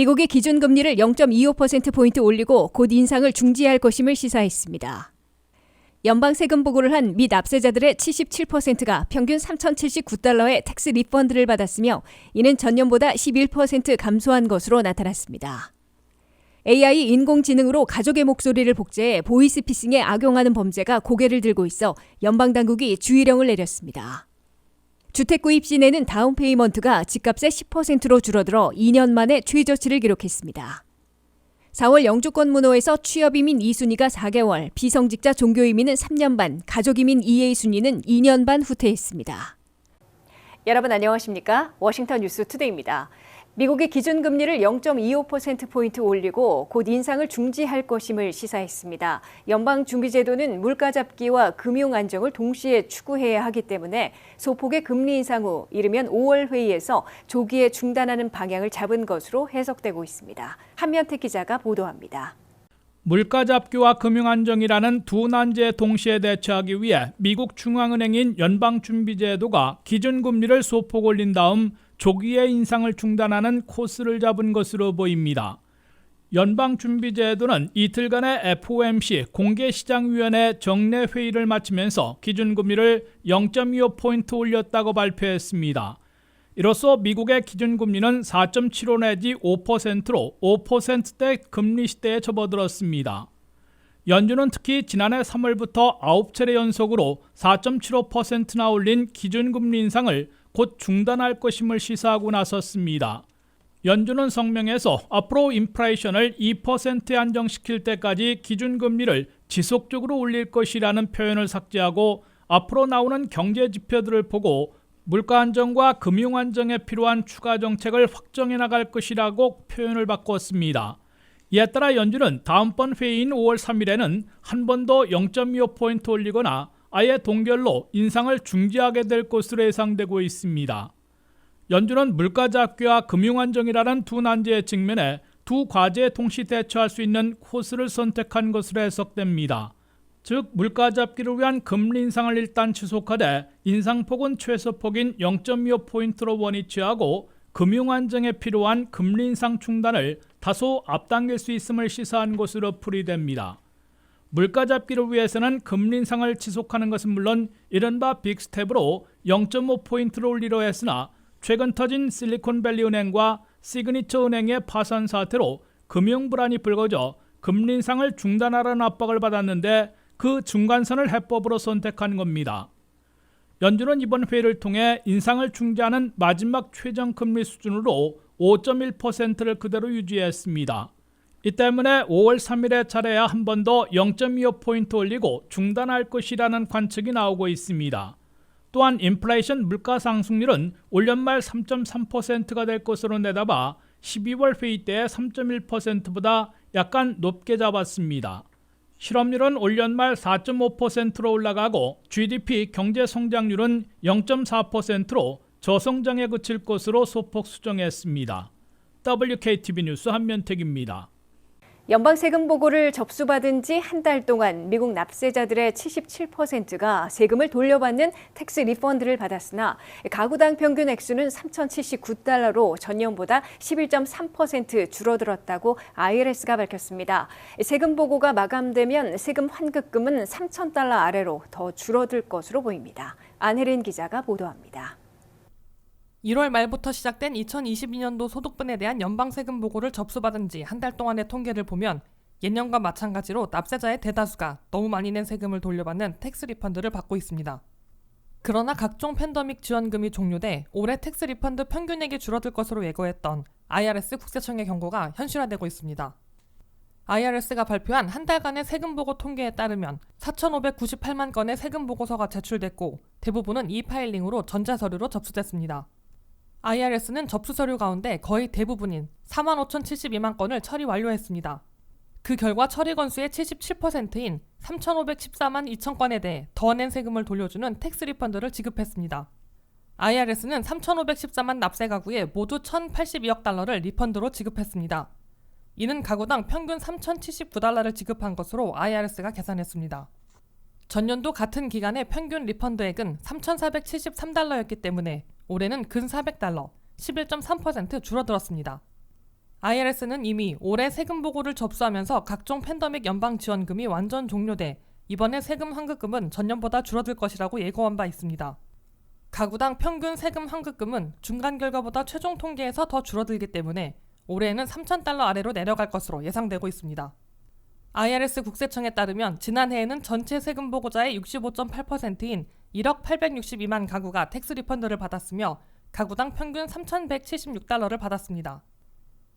미국이 기준금리를 0.25%포인트 올리고 곧 인상을 중지할 것임을 시사했습니다. 연방 세금 보고를 한 미 납세자들의 77%가 평균 3,079달러의 텍스 리펀드를 받았으며 이는 전년보다 11% 감소한 것으로 나타났습니다. AI 인공지능으로 가족의 목소리를 복제해 보이스피싱에 악용하는 범죄가 고개를 들고 있어 연방 당국이 주의령을 내렸습니다. 주택 구입 시내는 다운 페이먼트가 집값의 10%로 줄어들어 2년 만에 최저치를 기록했습니다. 4월 영주권 문호에서 취업 이민 2순위가 4개월, 비성직자 종교 이민은 3년 반, 가족 이민 2A 순위는 2년 반 후퇴했습니다. 여러분 안녕하십니까? 워싱턴 뉴스 투데이입니다. 미국이 기준금리를 0.25%포인트 올리고 곧 인상을 중지할 것임을 시사했습니다. 연방준비제도는 물가 잡기와 금융 안정을 동시에 추구해야 하기 때문에 소폭의 금리 인상 후 이르면 5월 회의에서 조기에 중단하는 방향을 잡은 것으로 해석되고 있습니다. 한면택 기자가 보도합니다. 물가 잡기와 금융 안정이라는 두 난제에 동시에 대처하기 위해 미국 중앙은행인 연방준비제도가 기준금리를 소폭 올린 다음 조기에 인상을 중단하는 코스를 잡은 것으로 보입니다. 연방준비제도는 이틀간의 FOMC 공개시장위원회 정례 회의를 마치면서 기준금리를 0.25포인트 올렸다고 발표했습니다. 이로써 미국의 기준금리는 4.75 내지 5%로 5%대 금리 시대에 접어들었습니다. 연준은 특히 지난해 3월부터 9차례 연속으로 4.75%나 올린 기준금리 인상을 곧 중단할 것임을 시사하고 나섰습니다. 연준은 성명에서 앞으로 인플레이션을 2%에 안정시킬 때까지 기준금리를 지속적으로 올릴 것이라는 표현을 삭제하고 앞으로 나오는 경제 지표들을 보고 물가 안정과 금융 안정에 필요한 추가 정책을 확정해 나갈 것이라고 표현을 바꿨습니다. 이에 따라 연준은 다음번 회의인 5월 3일에는 한 번 더 0.25포인트 올리거나 아예 동결로 인상을 중지하게 될 것으로 예상되고 있습니다. 연준은 물가 잡기와 금융 안정이라는 두 난제에 직면해 두 과제에 동시 대처할 수 있는 코스를 선택한 것으로 해석됩니다. 즉 물가 잡기를 위한 금리 인상을 일단 지속하되 인상폭은 최소폭인 0.25포인트로 원위치하고 금융 안정에 필요한 금리 인상 중단을 다소 앞당길 수 있음을 시사한 것으로 풀이됩니다. 물가 잡기를 위해서는 금리 인상을 지속하는 것은 물론 이른바 빅스텝으로 0.5포인트를 올리려 했으나 최근 터진 실리콘밸리 은행과 시그니처 은행의 파산 사태로 금융 불안이 불거져 금리 인상을 중단하라는 압박을 받았는데 그 중간선을 해법으로 선택한 겁니다. 연준은 이번 회의를 통해 인상을 중지하는 마지막 최종 금리 수준으로 5.1%를 그대로 유지했습니다. 이 때문에 5월 3일에 차례야 한 번 더 0.25포인트 올리고 중단할 것이라는 관측이 나오고 있습니다. 또한 인플레이션 물가 상승률은 올 연말 3.3%가 될 것으로 내다봐 12월 회의 때 3.1%보다 약간 높게 잡았습니다. 실업률은 올 연말 4.5%로 올라가고 GDP 경제 성장률은 0.4%로 저성장에 그칠 것으로 소폭 수정했습니다. WKTV 뉴스 한면택입니다. 연방 세금 보고를 접수받은 지 한 달 동안 미국 납세자들의 77%가 세금을 돌려받는 텍스 리펀드를 받았으나 가구당 평균 액수는 3,079달러로 전년보다 11.3% 줄어들었다고 IRS가 밝혔습니다. 세금 보고가 마감되면 세금 환급금은 3,000달러 아래로 더 줄어들 것으로 보입니다. 안혜린 기자가 보도합니다. 1월 말부터 시작된 2022년도 소득분에 대한 연방세금 보고를 접수받은 지 한 달 동안의 통계를 보면 예년과 마찬가지로 납세자의 대다수가 너무 많이 낸 세금을 돌려받는 텍스 리펀드를 받고 있습니다. 그러나 각종 팬더믹 지원금이 종료돼 올해 텍스 리펀드 평균액이 줄어들 것으로 예고했던 IRS 국세청의 경고가 현실화되고 있습니다. IRS가 발표한 한 달간의 세금 보고 통계에 따르면 4,598만 건의 세금 보고서가 제출됐고 대부분은 e-파일링으로 전자서류로 접수됐습니다. IRS는 접수 서류 가운데 거의 대부분인 45,072만 건을 처리 완료했습니다. 그 결과 처리 건수의 77%인 3,514만 2천 건에 대해 더 낸 세금을 돌려주는 텍스 리펀드를 지급했습니다. IRS는 3,514만 납세 가구에 모두 1,082억 달러를 리펀드로 지급했습니다. 이는 가구당 평균 3,079달러를 지급한 것으로 IRS가 계산했습니다. 전년도 같은 기간의 평균 리펀드액은 3,473달러였기 때문에 올해는 근 400달러, 11.3% 줄어들었습니다. IRS는 이미 올해 세금 보고를 접수하면서 각종 팬데믹 연방 지원금이 완전 종료돼 이번에 세금 환급금은 전년보다 줄어들 것이라고 예고한 바 있습니다. 가구당 평균 세금 환급금은 중간 결과보다 최종 통계에서 더 줄어들기 때문에 올해에는 3,000달러 아래로 내려갈 것으로 예상되고 있습니다. IRS 국세청에 따르면 지난해에는 전체 세금 보고자의 65.8%인 1억 862만 가구가 텍스 리펀드를 받았으며 가구당 평균 3,176달러를 받았습니다.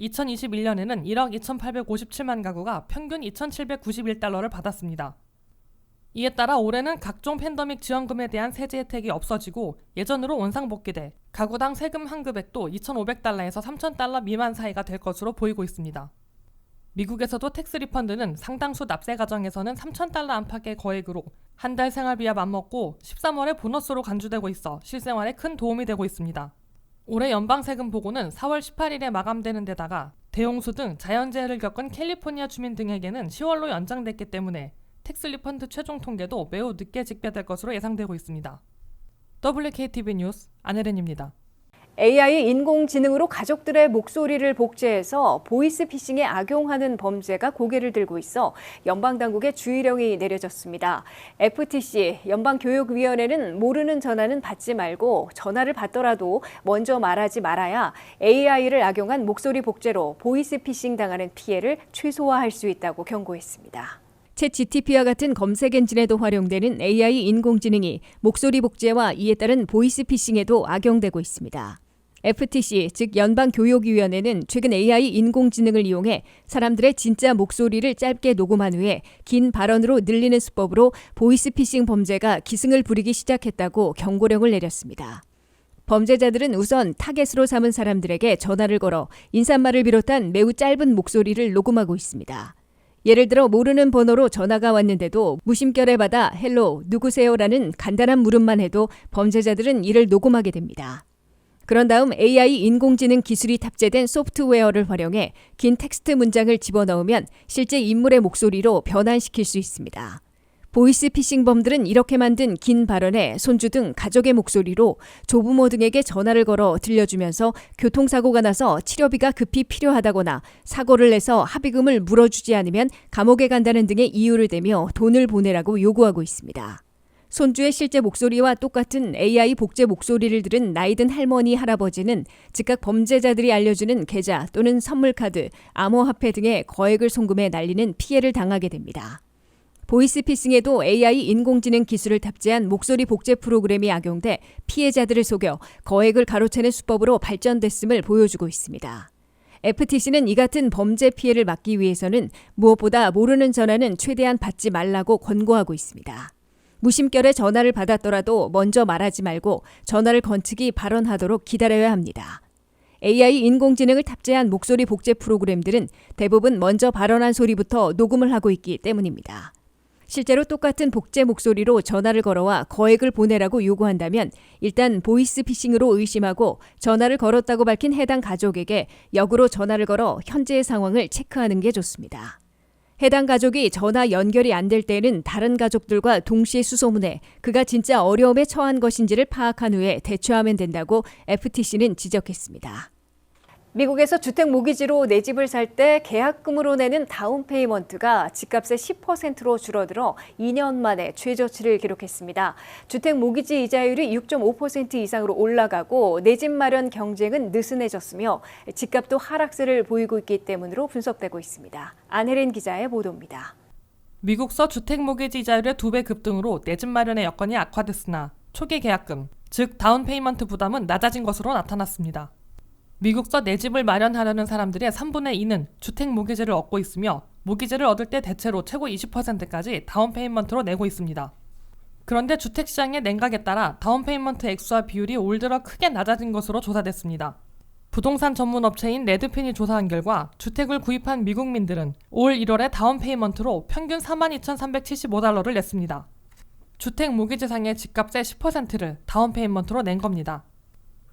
2021년에는 1억 2,857만 가구가 평균 2,791달러를 받았습니다. 이에 따라 올해는 각종 팬데믹 지원금에 대한 세제 혜택이 없어지고 예전으로 원상복귀돼 가구당 세금 환급액도 2,500달러에서 3,000달러 미만 사이가 될 것으로 보이고 있습니다. 미국에서도 텍스 리펀드는 상당수 납세 가정에서는 3,000달러 안팎의 거액으로 한 달 생활비와 맞먹고 13월에 보너스로 간주되고 있어 실생활에 큰 도움이 되고 있습니다. 올해 연방 세금 보고는 4월 18일에 마감되는 데다가 대홍수 등 자연재해를 겪은 캘리포니아 주민 등에게는 10월로 연장됐기 때문에 텍스 리펀드 최종 통계도 매우 늦게 집계될 것으로 예상되고 있습니다. WKTV 뉴스 안혜린입니다. AI 인공지능으로 가족들의 목소리를 복제해서 보이스피싱에 악용하는 범죄가 고개를 들고 있어 연방당국의 주의령이 내려졌습니다. FTC, 연방교육위원회는 모르는 전화는 받지 말고 전화를 받더라도 먼저 말하지 말아야 AI를 악용한 목소리 복제로 보이스피싱 당하는 피해를 최소화할 수 있다고 경고했습니다. 챗 GTP와 같은 검색 엔진에도 활용되는 AI 인공지능이 목소리 복제와 이에 따른 보이스피싱에도 악용되고 있습니다. FTC, 즉 연방교육위원회는 최근 AI 인공지능을 이용해 사람들의 진짜 목소리를 짧게 녹음한 후에 긴 발언으로 늘리는 수법으로 보이스피싱 범죄가 기승을 부리기 시작했다고 경고령을 내렸습니다. 범죄자들은 우선 타겟으로 삼은 사람들에게 전화를 걸어 인사말을 비롯한 매우 짧은 목소리를 녹음하고 있습니다. 예를 들어 모르는 번호로 전화가 왔는데도 무심결에 받아 헬로 누구세요라는 간단한 물음만 해도 범죄자들은 이를 녹음하게 됩니다. 그런 다음 AI 인공지능 기술이 탑재된 소프트웨어를 활용해 긴 텍스트 문장을 집어넣으면 실제 인물의 목소리로 변환시킬 수 있습니다. 보이스 피싱범들은 이렇게 만든 긴 발언에 손주 등 가족의 목소리로 조부모 등에게 전화를 걸어 들려주면서 교통사고가 나서 치료비가 급히 필요하다거나 사고를 내서 합의금을 물어주지 않으면 감옥에 간다는 등의 이유를 대며 돈을 보내라고 요구하고 있습니다. 손주의 실제 목소리와 똑같은 AI 복제 목소리를 들은 나이든 할머니, 할아버지는 즉각 범죄자들이 알려주는 계좌 또는 선물카드, 암호화폐 등의 거액을 송금해 날리는 피해를 당하게 됩니다. 보이스피싱에도 AI 인공지능 기술을 탑재한 목소리 복제 프로그램이 악용돼 피해자들을 속여 거액을 가로채는 수법으로 발전됐음을 보여주고 있습니다. FTC는 이 같은 범죄 피해를 막기 위해서는 무엇보다 모르는 전화는 최대한 받지 말라고 권고하고 있습니다. 무심결에 전화를 받았더라도 먼저 말하지 말고 전화를 건치기 발언하도록 기다려야 합니다. AI 인공지능을 탑재한 목소리 복제 프로그램들은 대부분 먼저 발언한 소리부터 녹음을 하고 있기 때문입니다. 실제로 똑같은 복제 목소리로 전화를 걸어와 거액을 보내라고 요구한다면 일단 보이스 피싱으로 의심하고 전화를 걸었다고 밝힌 해당 가족에게 역으로 전화를 걸어 현재의 상황을 체크하는 게 좋습니다. 해당 가족이 전화 연결이 안 될 때에는 다른 가족들과 동시에 수소문해 그가 진짜 어려움에 처한 것인지를 파악한 후에 대처하면 된다고 FTC는 지적했습니다. 미국에서 주택 모기지로 내 집을 살 때 계약금으로 내는 다운 페이먼트가 집값의 10%로 줄어들어 2년 만에 최저치를 기록했습니다. 주택 모기지 이자율이 6.5% 이상으로 올라가고 내 집 마련 경쟁은 느슨해졌으며 집값도 하락세를 보이고 있기 때문으로 분석되고 있습니다. 안혜린 기자의 보도입니다. 미국 서 주택 모기지 이자율의 두배 급등으로 내 집 마련의 여건이 악화됐으나 초기 계약금, 즉 다운 페이먼트 부담은 낮아진 것으로 나타났습니다. 미국서 내 집을 마련하려는 사람들의 3분의 2는 주택 모기지를 얻고 있으며 모기지를 얻을 때 대체로 최고 20%까지 다운 페이먼트로 내고 있습니다. 그런데 주택 시장의 냉각에 따라 다운 페이먼트 액수와 비율이 올 들어 크게 낮아진 것으로 조사됐습니다. 부동산 전문 업체인 레드핀이 조사한 결과 주택을 구입한 미국민들은 올 1월에 다운 페이먼트로 평균 42,375달러를 냈습니다. 주택 모기지상의 집값의 10%를 다운 페이먼트로 낸 겁니다.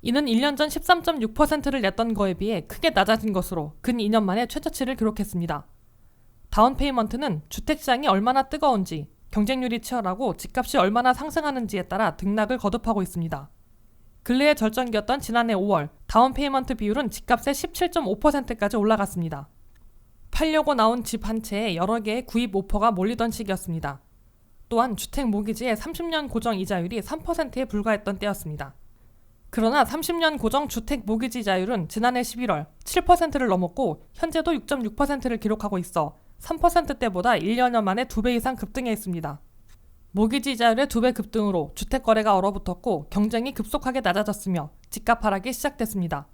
이는 1년 전 13.6%를 냈던 거에 비해 크게 낮아진 것으로 근 2년 만에 최저치를 기록했습니다. 다운 페이먼트는 주택 시장이 얼마나 뜨거운지, 경쟁률이 치열하고 집값이 얼마나 상승하는지에 따라 등락을 거듭하고 있습니다. 근래의 절정기였던 지난해 5월 다운 페이먼트 비율은 집값의 17.5%까지 올라갔습니다. 팔려고 나온 집 한 채에 여러 개의 구입 오퍼가 몰리던 시기였습니다. 또한 주택 모기지의 30년 고정 이자율이 3%에 불과했던 때였습니다. 그러나 30년 고정 주택 모기지 이자율은 지난해 11월 7%를 넘었고 현재도 6.6%를 기록하고 있어 3%대보다 1년여 만에 2배 이상 급등해 있습니다. 모기지 이자율의 2배 급등으로 주택 거래가 얼어붙었고 경쟁이 급속하게 낮아졌으며 집값 하락이 시작됐습니다.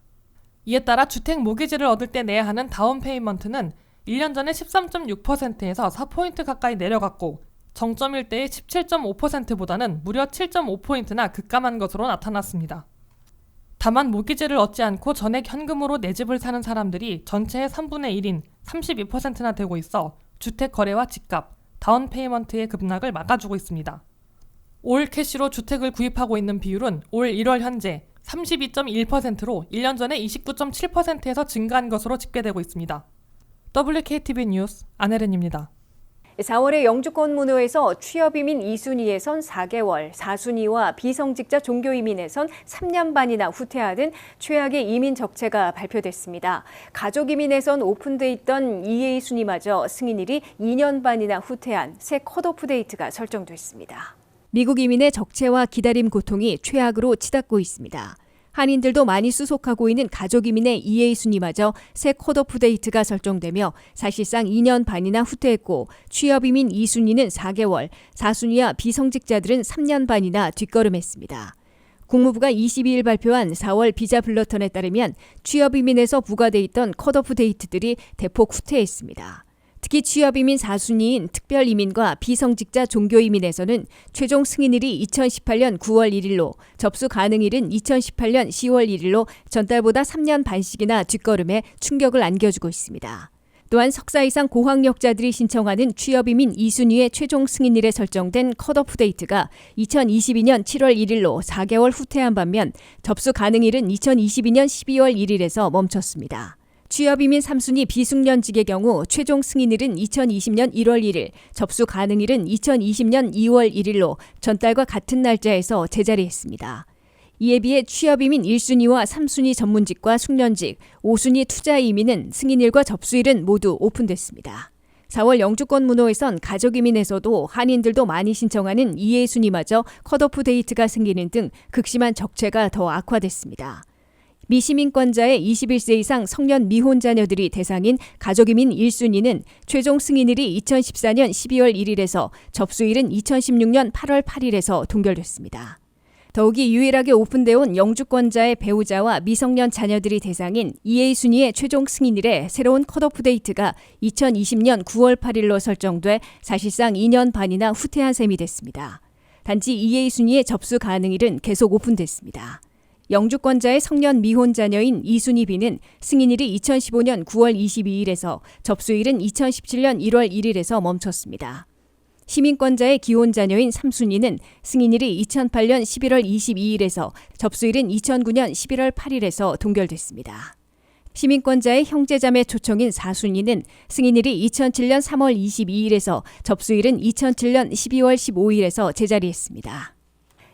이에 따라 주택 모기지를 얻을 때 내야 하는 다운 페이먼트는 1년 전에 13.6%에서 4포인트 가까이 내려갔고 정점일 때의 17.5%보다는 무려 7.5포인트나 급감한 것으로 나타났습니다. 다만 모기지를 얻지 않고 전액 현금으로 내 집을 사는 사람들이 전체의 3분의 1인 32%나 되고 있어 주택 거래와 집값, 다운 페이먼트의 급락을 막아주고 있습니다. 올 캐시로 주택을 구입하고 있는 비율은 올 1월 현재 32.1%로 1년 전에 29.7%에서 증가한 것으로 집계되고 있습니다. WKTV 뉴스 안혜린입니다. 4월에 영주권 문호에서 취업이민 2순위에선 4개월, 4순위와 비성직자 종교이민에선 3년 반이나 후퇴하는 최악의 이민 적체가 발표됐습니다. 가족이민에선 오픈돼 있던 2A 순위마저 승인일이 2년 반이나 후퇴한 새 컷오프 데이트가 설정됐습니다. 미국 이민의 적체와 기다림 고통이 최악으로 치닫고 있습니다. 한인들도 많이 수속하고 있는 가족 이민의 2A 순위마저 새 컷오프 데이트가 설정되며 사실상 2년 반이나 후퇴했고 취업 이민 2순위는 4개월, 4순위와 비성직자들은 3년 반이나 뒷걸음했습니다. 국무부가 22일 발표한 4월 비자 블러턴에 따르면 취업 이민에서 부과돼 있던 컷오프 데이트들이 대폭 후퇴했습니다. 특히 취업이민 4순위인 특별이민과 비성직자 종교이민에서는 최종 승인일이 2018년 9월 1일로 접수 가능일은 2018년 10월 1일로 전달보다 3년 반씩이나 뒷걸음해 충격을 안겨주고 있습니다. 또한 석사 이상 고학력자들이 신청하는 취업이민 2순위의 최종 승인일에 설정된 컷오프 데이트가 2022년 7월 1일로 4개월 후퇴한 반면 접수 가능일은 2022년 12월 1일에서 멈췄습니다. 취업이민 3순위 비숙련직의 경우 최종 승인일은 2020년 1월 1일, 접수 가능일은 2020년 2월 1일로 전달과 같은 날짜에서 제자리했습니다. 이에 비해 취업이민 1순위와 3순위 전문직과 숙련직, 5순위 투자이민은 승인일과 접수일은 모두 오픈됐습니다. 4월 영주권 문호에선 가족 이민에서도 한인들도 많이 신청하는 2회 순위마저 컷오프 데이트가 생기는 등 극심한 적체가 더 악화됐습니다. 미시민권자의 21세 이상 성년 미혼 자녀들이 대상인 가족이민 1순위는 최종 승인일이 2014년 12월 1일에서 접수일은 2016년 8월 8일에서 동결됐습니다. 더욱이 유일하게 오픈되어 온 영주권자의 배우자와 미성년 자녀들이 대상인 2A 순위의 최종 승인일에 새로운 컷오프 데이트가 2020년 9월 8일로 설정돼 사실상 2년 반이나 후퇴한 셈이 됐습니다. 단지 2A 순위의 접수 가능일은 계속 오픈됐습니다. 영주권자의 성년 미혼 자녀인 이순희 B는 승인일이 2015년 9월 22일에서 접수일은 2017년 1월 1일에서 멈췄습니다. 시민권자의 기혼 자녀인 삼순이는 승인일이 2008년 11월 22일에서 접수일은 2009년 11월 8일에서 동결됐습니다. 시민권자의 형제자매 초청인 사순이는 승인일이 2007년 3월 22일에서 접수일은 2007년 12월 15일에서 제자리했습니다.